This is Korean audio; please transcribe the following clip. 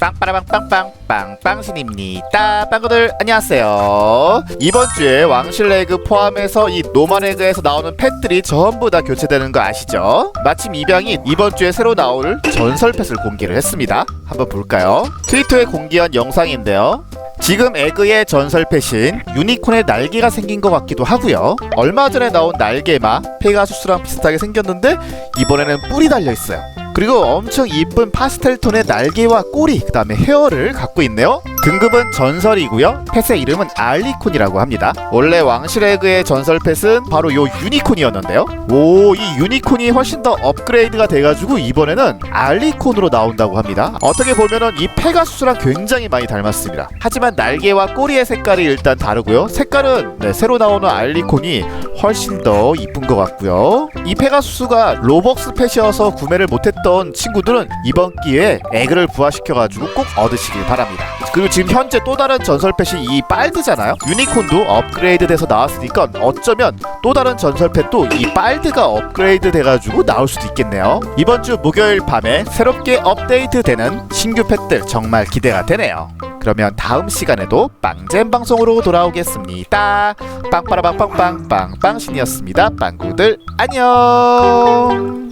빵빠라빵빵빵 빵빵신입니다 빵구들 안녕하세요 이번 주에 왕실레그 포함해서 이 노멀레그에서 나오는 펫들이 전부 다 교체되는 거 아시죠? 마침 입양이 이번 주에 새로 나올 전설 펫을 공개를 했습니다 한번 볼까요? 트위터에 공개한 영상인데요 지금 에그의 전설 펫인 유니콘의 날개가 생긴 것 같기도 하고요. 얼마 전에 나온 날개마 페가수스랑 비슷하게 생겼는데 이번에는 뿔이 달려 있어요. 그리고 엄청 이쁜 파스텔 톤의 날개와 꼬리, 그 다음에 헤어를 갖고 있네요. 등급은 전설이고요. 펫의 이름은 알리콘이라고 합니다. 원래 왕실에 그의 전설 펫은 바로 요 유니콘이었는데요. 오, 이 유니콘이 훨씬 더 업그레이드가 돼가지고 이번에는 알리콘으로 나온다고 합니다. 어떻게 보면은 이 페가수스랑 굉장히 많이 닮았습니다. 하지만 날개와 꼬리의 색깔이 일단 다르고요. 색깔은 네, 새로 나오는 알리콘이 훨씬 더 이쁜 것 같고요. 이 페가수스가 로벅스 펫이어서 구매를 못했던 친구들은 이번 기회에 에그를 부활시켜가지고 꼭 얻으시길 바랍니다. 그리고 지금 현재 또 다른 전설 펫이 이 빨드잖아요. 유니콘도 업그레이드 돼서 나왔으니까 어쩌면 또 다른 전설 펫도 이 빨드가 업그레이드 돼가지고 나올 수도 있겠네요. 이번 주 목요일 밤에 새롭게 업데이트되는 신규 펫들 정말 기대가 되네요. 그러면 다음 시간에도 빵잼 방송으로 돌아오겠습니다. 빵빠라빵빵빵 빵빵신이었습니다. 빵구들 안녕.